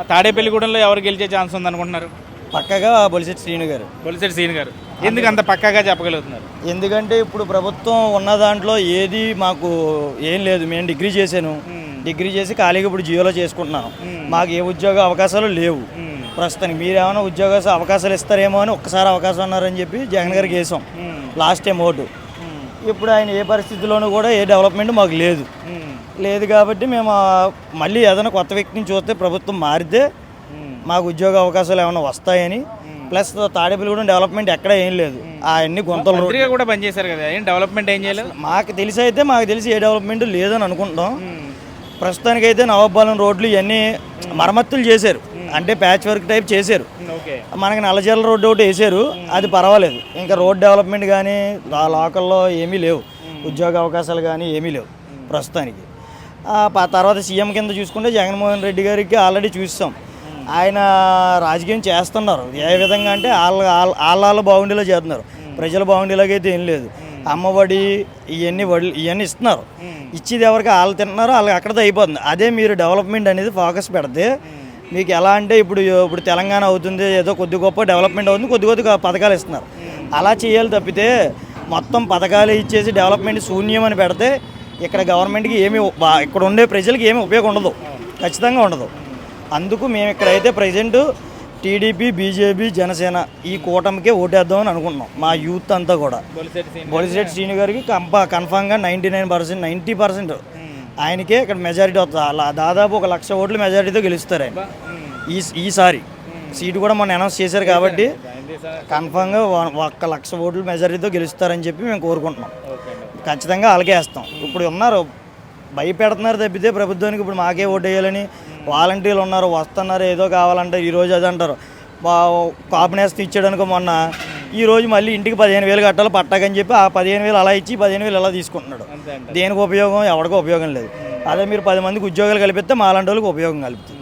తాడేపల్లిగూడెంలో ఎవరు గెలిచే ఛాన్స్ ఉంది అనుకుంటున్నారు పక్కగా బొలిశెట్టి శ్రీను గారు. బొలిశెట్టి సీన్ గారు. ఎందుకు అంత పక్కాగా చెప్పగలుగుతున్నారు? ఎందుకంటే ఇప్పుడు ప్రభుత్వం ఉన్న దాంట్లో ఏది మాకు ఏం లేదు. మేము డిగ్రీ చేశాను. డిగ్రీ చేసి ఖాళీగా ఇప్పుడు జియోలో చేసుకుంటున్నాను మాకు ఏ ఉద్యోగ అవకాశాలు లేవు. ప్రస్తుతానికి మీరు ఏమైనా ఉద్యోగ అవకాశాలు ఇస్తారేమో అని ఒక్కసారి అవకాశం ఉన్నారని చెప్పి జగన్ గారికి వేసాం. Last time vote. ఇప్పుడు ఆయన ఏ పరిస్థితిలోనూ కూడా ఏ డెవలప్మెంట్ మాకు లేదు. లేదు కాబట్టి మేము మళ్ళీ ఏదైనా కొత్త వ్యక్తిని చూస్తే ప్రభుత్వం మారితే మాకు ఉద్యోగ అవకాశాలు ఏమైనా వస్తాయని. ప్లస్ తాడేపల్లిగూడెం డెవలప్మెంట్ ఎక్కడ ఏం లేదు. అవన్నీ గుంతలు కూడా పనిచేశారు కదా ఏం డెవలప్మెంట్ ఏం చేయలేదు? మాకు తెలిసి అయితే మాకు తెలిసి ఏ డెవలప్మెంట్ లేదని అనుకుంటాం ప్రస్తుతానికైతే నవాబాలెం రోడ్లు ఇవన్నీ మరమ్మతులు చేశారు. అంటే ప్యాచ్ వర్క్ టైప్ చేశారు. మనకి నల్లజల్ల రోడ్డు ఒకటి వేసారు అది పర్వాలేదు. ఇంకా రోడ్ డెవలప్మెంట్ కానీ ఆ లోకల్లో ఏమీ లేవు. ఉద్యోగ అవకాశాలు కానీ ఏమీ లేవు ప్రస్తుతానికి. తర్వాత సీఎం కింద చూసుకుంటే జగన్మోహన్ రెడ్డి గారికి ఆల్రెడీ చూస్తాం ఆయన రాజకీయం చేస్తున్నారు. ఏ విధంగా అంటే వాళ్ళ వాళ్ళ- వాళ్ళ బాగుండేలా చేస్తున్నారు. ప్రజలు బాగుండేలాగైతే అయితే ఏం లేదు. అమ్మఒడి ఇవన్నీ వడ్లు ఇవన్నీ ఇస్తున్నారు. ఇచ్చేది ఎవరికి వాళ్ళు తింటున్నారో వాళ్ళకి అక్కడితో అయిపోతుంది. అదే మీరు డెవలప్మెంట్ అనేది ఫోకస్ పెడితే మీకు ఎలా అంటే ఇప్పుడు ఇప్పుడు తెలంగాణ అవుతుంది ఏదో కొద్ది గొప్ప డెవలప్మెంట్ అవుతుంది కొద్ది కొద్దిగా పథకాలు ఇస్తున్నారు. అలా చేయాలి తప్పితే మొత్తం పథకాలు ఇచ్చేసి డెవలప్మెంట్ శూన్యం అని పెడితే ఇక్కడ గవర్నమెంట్కి ఏమి ఇక్కడ ఉండే ప్రజలకి ఏమి ఉపయోగం ఉండదు. ఖచ్చితంగా ఉండదు. అందుకు మేము ఇక్కడైతే ప్రజెంట్ టీడీపీ బీజేపీ జనసేన ఈ కూటమికే ఓటేద్దామని అనుకుంటున్నాం. మా యూత్ అంతా కూడా. బొలిశెట్టి శ్రీను గారికి కంప కన్ఫామ్గా ninety nine percent ninety percent. ఆయనకే ఇక్కడ మెజారిటీ వస్తుంది. అలా దాదాపు ఒక లక్ష ఓట్ల మెజారిటీతో గెలుస్తారు ఆయన. ఈ ఈసారి. సీటు కూడా మొన్న అనౌన్స్ చేశారు కాబట్టి కన్ఫామ్గా ఒక్క లక్ష ఓట్ల మెజారిటీతో గెలుస్తారని చెప్పి మేము కోరుకుంటున్నాం. ఖచ్చితంగా వాళ్ళకే వేస్తాం ఇప్పుడు ఉన్నారు భయపెడుతున్నారు తప్పితే ప్రభుత్వానికి ఇప్పుడు మాకే ఓటు వేయాలని వాలంటీర్లు ఉన్నారు వస్తున్నారు ఏదో కావాలంటే ఈ రోజు అది అంటారు. కాపునేస్తే ఇచ్చాడనుకో మొన్న ఈ రోజు మళ్ళీ ఇంటికి పదిహేను వేలు కట్టాలి పట్టాకని చెప్పి ఆ పదిహేను వేలు అలా ఇచ్చి పదిహేను వేలు అలా తీసుకుంటున్నాడు? దేనికి ఉపయోగం? ఎవరికీ ఉపయోగం లేదు. అదే మీరు పది మందికి ఉద్యోగాలు కల్పిస్తే మాలాంటి వాళ్ళకి ఉపయోగం కలుపుతుంది.